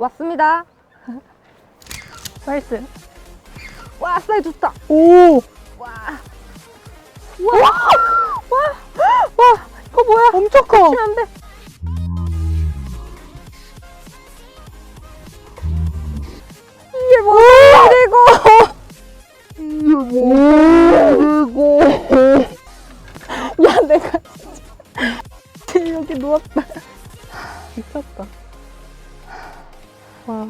왔습니다. 나이스. 와, 사이 좋다. 오! 와. 와! 와! 와! 이거 뭐야? 엄청 커. 치면 안 돼. 이게 뭐야, 이거. 이게 뭐야, 이거. 야, 내가 진짜 여기 누웠다. 미쳤다. 와.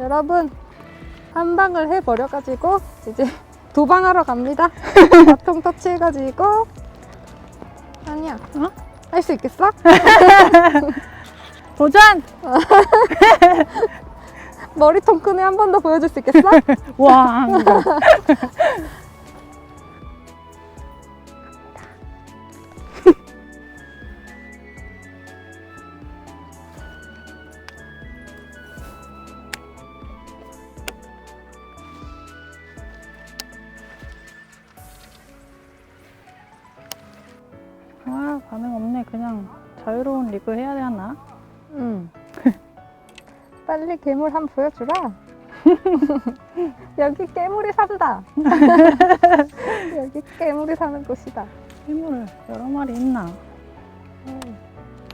여러분, 한 방을 해버려가지고, 이제 두방 하러 갑니다. 바통 터치해가지고. 아니야. 어? 할 수 있겠어? 도전! 머리통 큰애한번 더 보여줄 수 있겠어? 와. 아, 반응 없네. 그냥 자유로운 리그 해야 되나? 응. 빨리 괴물 한번 보여주라. 여기 괴물이 산다. 여기 괴물이 사는 곳이다. 힘을 여러 마리 있나? 응.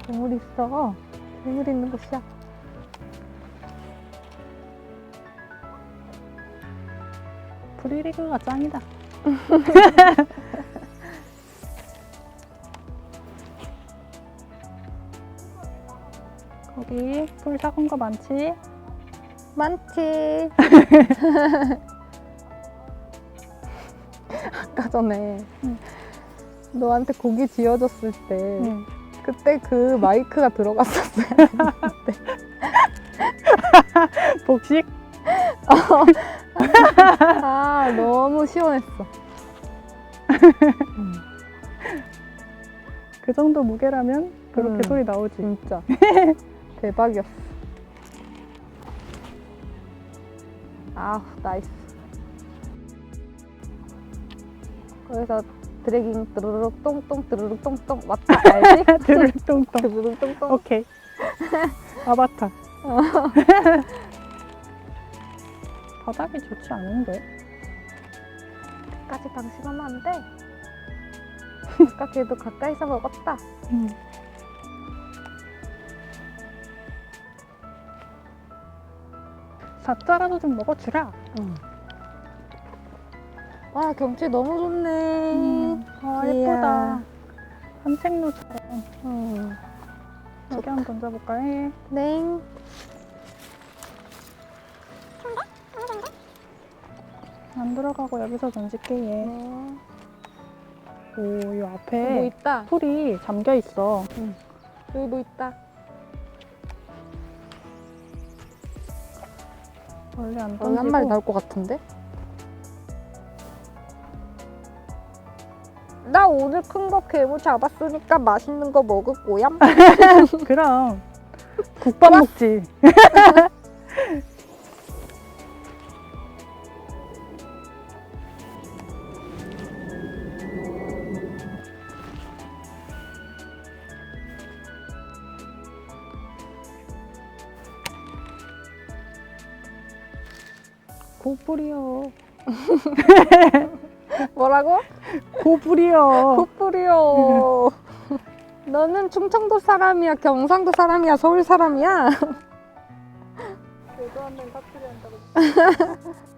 괴물이 있어. 괴물이 있는 곳이야. 프리리그가 짱이다. 거기 풀 작은 거 많지? 많지. 아까 전에 응. 너한테 고기 지어줬을 때 응. 그때 그 마이크가 들어갔었어요. 복식? 아 너무 시원했어. 그 정도 무게라면 그렇게 음. 소리 나오지. 진짜 대박이었어. 아 나이스. 그래서 드래깅 드르륵 똥똥 드르륵 똥똥 왔다 알지? 드르륵 똥똥. 드르륵 똥똥. 오케이. 아바타. 바닥이 좋지 않은데? 까지 방심하면 안 돼. 아까 걔도 가까이서 먹었다. 음. 사자라도 좀 먹어주라. 와 경치 너무 좋네. 음. 아 이야. 예쁘다. 산책로처럼 음. 두개 한번 던져볼까 해. 네. 안 들어가고 여기서 던질게 얘. 네. 오, 이뭐 앞에 있다. 풀이 잠겨 있어. 여기 뭐 있다. 원래 안 여기 던지고. 한 마리 나올 것 같은데? 나 오늘 큰 거 괴물 잡았으니까 맛있는 거 먹을 거야. 그럼 국밥 먹지. 고뿌리요. 뭐라고? 고뿌리요. 콧불이요. 너는 충청도 사람이야, 경상도 사람이야, 서울 사람이야. 교도 한명 사투리 한다고.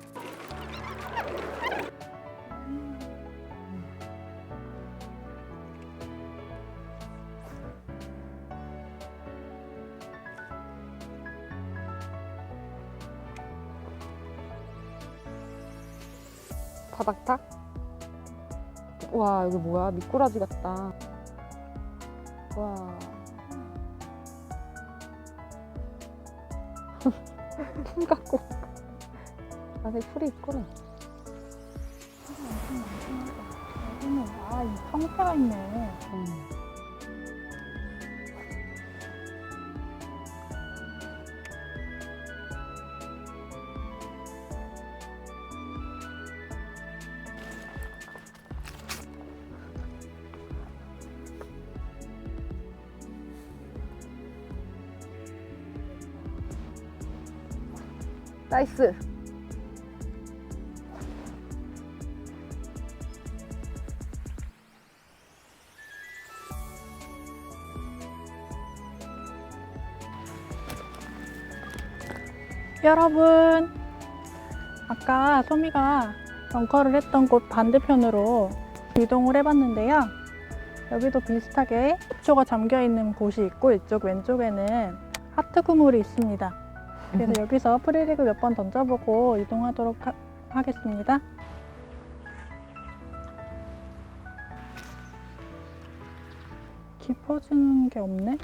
바닥탁? 와, 여기 뭐야? 미꾸라지 같다. 와. 풀 갖고. 안에 풀이 있구나. 여기는 아, 이 성체가 있네. 음. 나이스. 여러분, 아까 소미가 벙커를 했던 곳 반대편으로 이동을 해봤는데요. 여기도 비슷하게 흡초가 잠겨 있는 곳이 있고 이쪽 왼쪽에는 하트 구물이 있습니다. 그래서 여기서 프리릭을 몇 번 던져보고 이동하도록 하, 하겠습니다. 깊어지는 게 없네.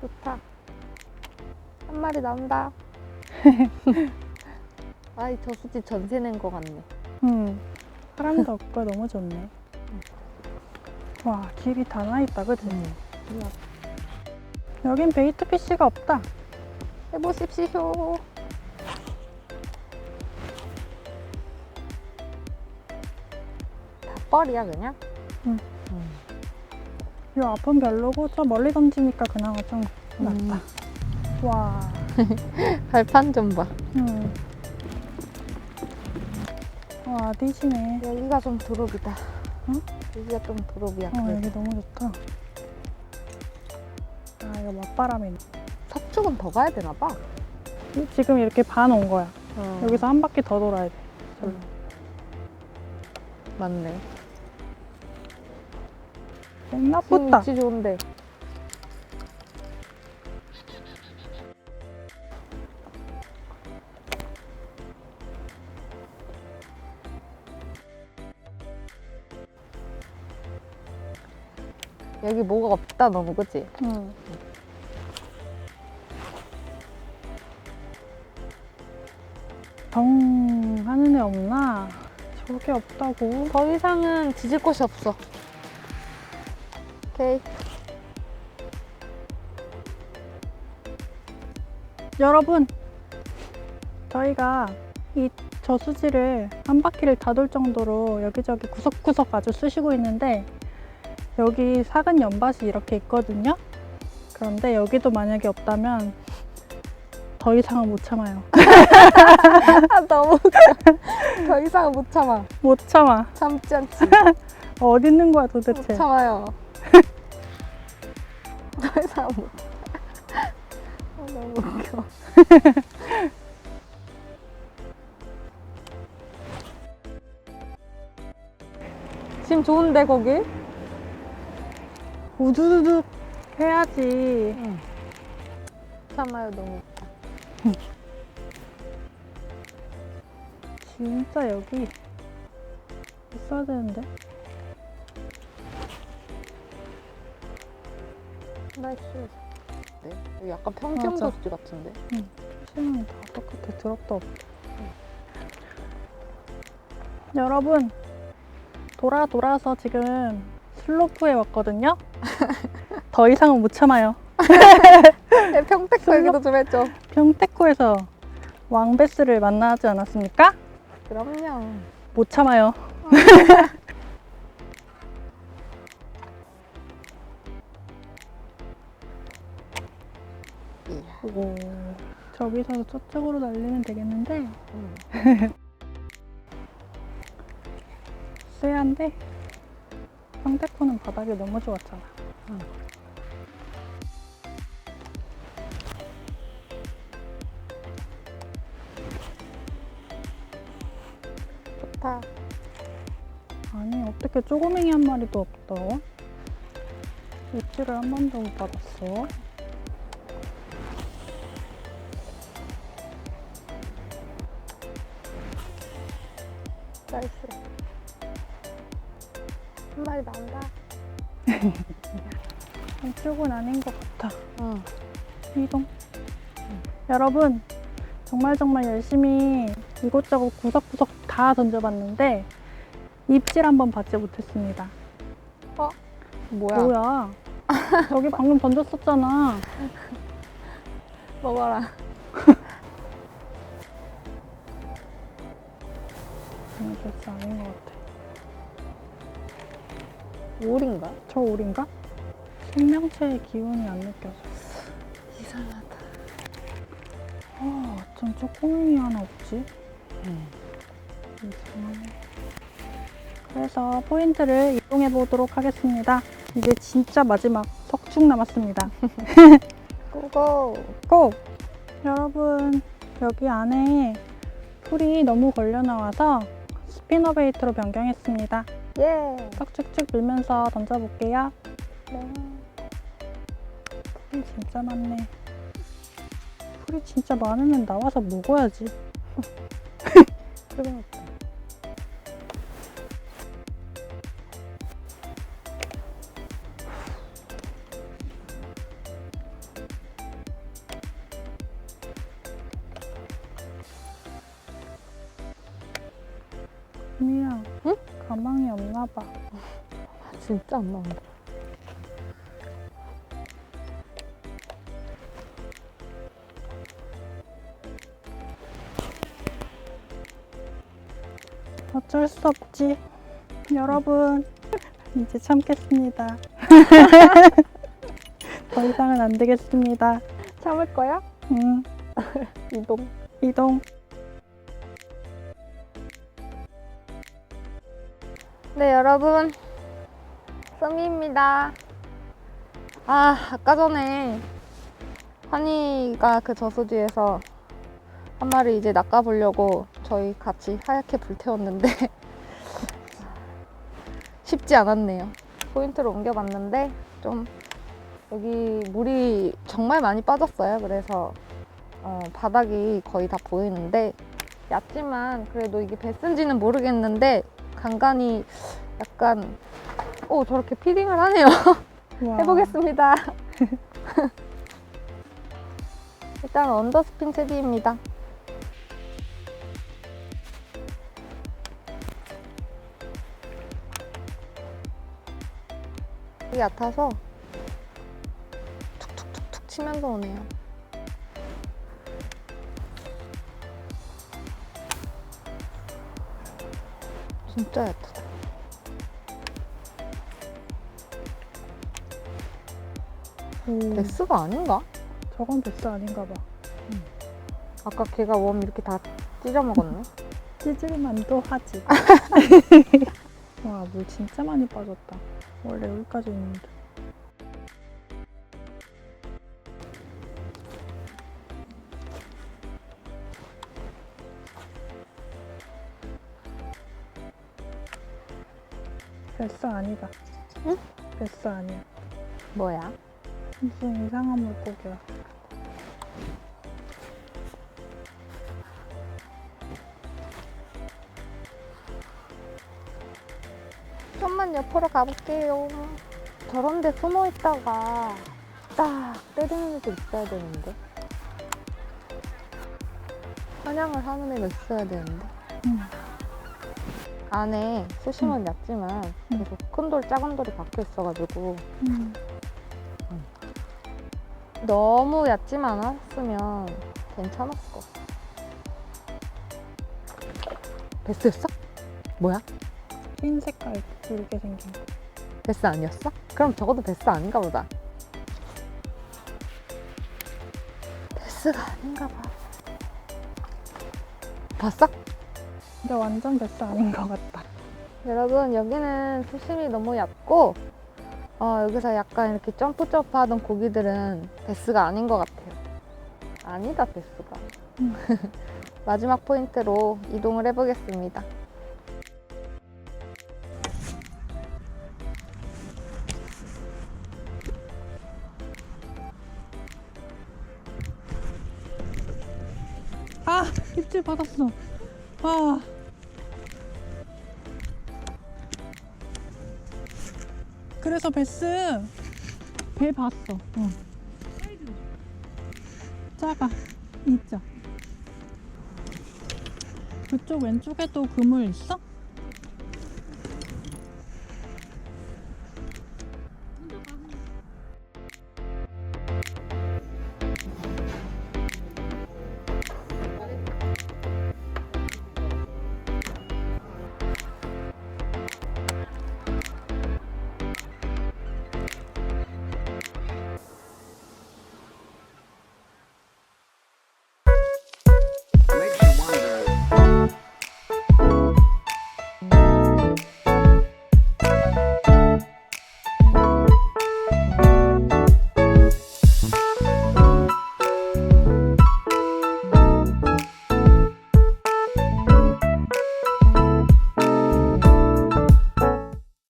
좋다. 한 마리 나온다. 아이 저수지 전세 낸 거 같네. 음, 사람도 없고 너무 좋네. 와, 길이 다 나 있다, 그치? 여긴 베이트 피쉬가 없다. 해보십시오. 다 뻘이야 그냥? 응. 음. 이 앞은 별로고 저 멀리 던지니까 그나마 좀 음. 낫다. 와, 발판 좀 봐. 음. 와, 뒤지네. 여기가 좀 드롭이다. 응? 여기가 좀 드롭이야. 어, 그래도. 여기 너무 좋다. 맞바람이네. 서쪽은 더 가야 되나 봐. 이- 지금 이렇게 반 온 거야. 어. 여기서 한 바퀴 더 돌아야 돼. 음. 맞네. 나쁘다. 위치 좋은데. 여기 뭐가 없다 너무 그치? 응. 정 하는 애 없나? 저게 없다고? 더 이상은 지질 곳이 없어. 오케이. 여러분, 저희가 이 저수지를 한 바퀴를 다 돌 정도로 여기저기 구석구석 아주 쑤시고 있는데 여기 작은 연밭이 이렇게 있거든요. 그런데 여기도 만약에 없다면 더 이상은 못 참아요. 아 너무 웃겨. 더 이상은 못 참아. 못 참아. 참지 않지. 어디 있는 거야 못 도대체? 참아요. 더 이상 못. 아, 너무 웃겨. 지금 좋은데 거기? 우두두둑 해야지. 응. 참아요 너무. 진짜 여기 있어야 되는데. 나이스. 네. 여기 약간 평지형 맞아. 도시 같은데. 표시는 다 똑같아. 드럽도 없고. 여러분, 돌아 돌아서 지금 슬로프에 왔거든요. 더 이상은 못 참아요. 네, 평택 얘기도 좀 해줘. 평택호에서 왕베스를 만나지 않았습니까? 그럼요. 못 참아요. 오, 저기서 저쪽으로 날리면 되겠는데 응. 쎄한데 평택호는 바닥이 너무 좋았잖아. 좋다. 아니 어떻게 쪼그맹이 한 마리도 없다. 입질을 한 번도 못 받았어. 나이스. 한 마리 나온다. 이쪽은 아닌 것 같아. 응. 이동. 여러분 정말 정말 열심히 이곳저곳 구석구석 다 던져봤는데 입질 한 번 받지 못했습니다. 뭐야? 뭐야? 저기 방금 던졌었잖아. 먹어라. 아니, 절대 아닌 것 같아. 올인가? 저 오리인가? 생명체의 기운이 안 느껴져. 이상하다. 아, 어쩜 쪼꼬미 하나 없지? 음. 이상하네. 그래서 포인트를 이동해 보도록 하겠습니다. 이제 진짜 마지막 석축 남았습니다. 고고. 고! 여러분, 여기 안에 풀이 너무 걸려 나와서 스피너 베이트로 변경했습니다. 예. 척축축 밀면서 던져볼게요. 네. 풀이 진짜 많네. 풀이 진짜 많으면 나와서 먹어야지. 그러니까. 진짜 안 나온다. 어쩔 수 없지. 여러분, 이제 참겠습니다. 더 이상은 안 되겠습니다. 참을 거야? 음, 이동. 이동. 네, 여러분. 썸이입니다. 아, 아까 전에 환희가 그 저수지에서 한 마리 이제 낚아보려고 저희 같이 하얗게 불태웠는데 쉽지 않았네요. 포인트로 옮겨봤는데 좀 여기 물이 정말 많이 빠졌어요. 그래서 어, 바닥이 거의 다 보이는데 얕지만 그래도 이게 배스인지는 모르겠는데 간간히 약간 오 저렇게 피딩을 하네요. 해보겠습니다. 일단 언더스핀 채비입니다. 이 얕아서 툭툭툭툭 치면서 오네요. 진짜 얕다. 오, 베스가 아닌가? 저건 베스 아닌가 봐. 아까 걔가 웜 이렇게 다 찢어 먹었네. 찌질만도 하지. 와, 물 진짜 많이 빠졌다. 원래 여기까지 있는데. 베스 아니다. 응? 베스 아니야. 뭐야? 무슨 이상한 물고기야. 좀만 옆으로 가볼게요. 저런 데 숨어 있다가 딱 때리는 애도 있어야 되는데. 사냥을 하는 애가 있어야 되는데. 응. 안에 수심은 얕지만 응. 계속 큰 돌, 작은 돌이 박혀 있어가지고 음. 너무 얕지만 않았으면 괜찮았을 것 같아. 베스였어? 뭐야? 흰 색깔 붉게 생긴 거. 베스 아니었어? 그럼 적어도 베스 아닌가 보다. 베스가 아닌가 봐. 봤어? 근데 완전 베스 아닌 것 같다. 여러분 여기는 수심이 너무 얕고 어, 여기서 약간 이렇게 점프 점프 하던 고기들은 베스가 아닌 것 같아요. 아니다 베스가. 음. 마지막 포인트로 이동을 해보겠습니다. 그래서 베스 배 봤어. 어. 작아. 있죠. 그쪽 왼쪽에도 그물 있어?